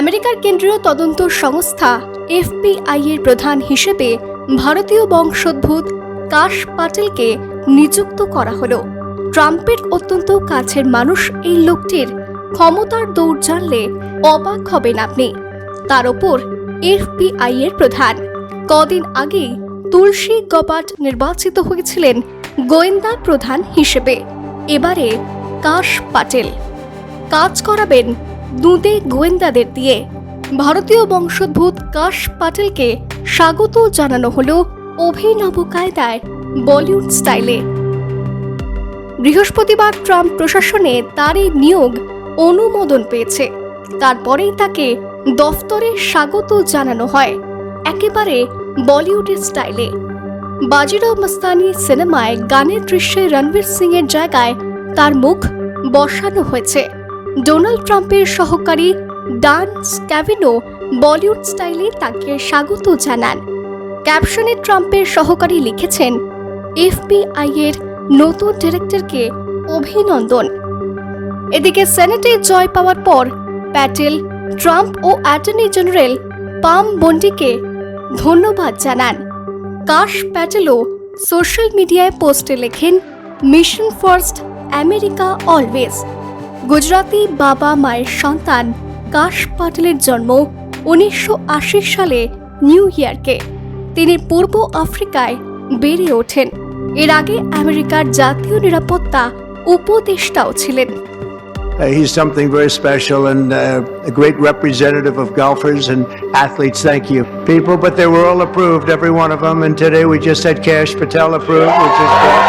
আমেরিকার কেন্দ্রীয় তদন্ত সংস্থা এফবিআই এর প্রধান হিসেবে ভারতীয় বংশোদ্ভূত কাশ পাটেলকে নিযুক্ত করা হলো। ট্রাম্পের অত্যন্ত কাছের মানুষ এই লোকটির ক্ষমতার দৌড় জানলে অবাক হবেন আপনি। তার ওপর এফবিআই এর প্রধান। কদিন আগেই তুলসী গবাট নির্বাচিত হয়েছিলেন গোয়েন্দা প্রধান হিসেবে। এবারে কাশ পাটেল। কাজ করাবেন দুঁদে গোয়েন্দাদের দিয়ে। ভারতীয় বংশোদ্ভূত কাশ পাটেলকে স্বাগত জানানো হল অভিনব কায়দায় বলিউড স্টাইলে। বৃহস্পতিবার ট্রাম্প প্রশাসনে তার এই নিয়োগ অনুমোদন পেয়েছে। তারপরেই তাকে দফতরে স্বাগত জানানো হয় একেবারে বলিউডের স্টাইলে। বাজিরাও মস্তানি সিনেমায় গানের দৃশ্যে রণবীর সিং এর জায়গায় তার মুখ বসানো হয়েছে। ডোনাল্ড ট্রাম্পের সহকারী ডান স্ক্যাভিনো বলিউড স্টাইলে তাকে স্বাগত জানান। ক্যাপশনে ট্রাম্পের সহকারী লিখেছেন এফবিআই এর নতুন ডিরেক্টরকে অভিনন্দন। এদিকে সেনেটে জয় পাওয়ার পর প্যাটেল, ট্রাম্প ও অ্যাটর্নি জেনারেল পাম বন্ডিকে ধন্যবাদ জানান। কাশ প্যাটেলও সোশ্যাল মিডিয়ায় পোস্টে লেখেন, mission first, America always. Gujarati বাবা মায়ের সন্তান কাশ পাটেলের জন্ম উনিশশো আশি সালে নিউ ইয়র্কে তিনি পূর্ব আফ্রিকায় বেড়ে ওঠেন এর আগে আমেরিকার জাতীয় নিরাপত্তা উপদেষ্টাও ছিলেন Uh, he's something very special and uh, a great representative of golfers and athletes. Thank you, people. But they were all approved, every one of them. And today we just had Cash Patel approved, which is great.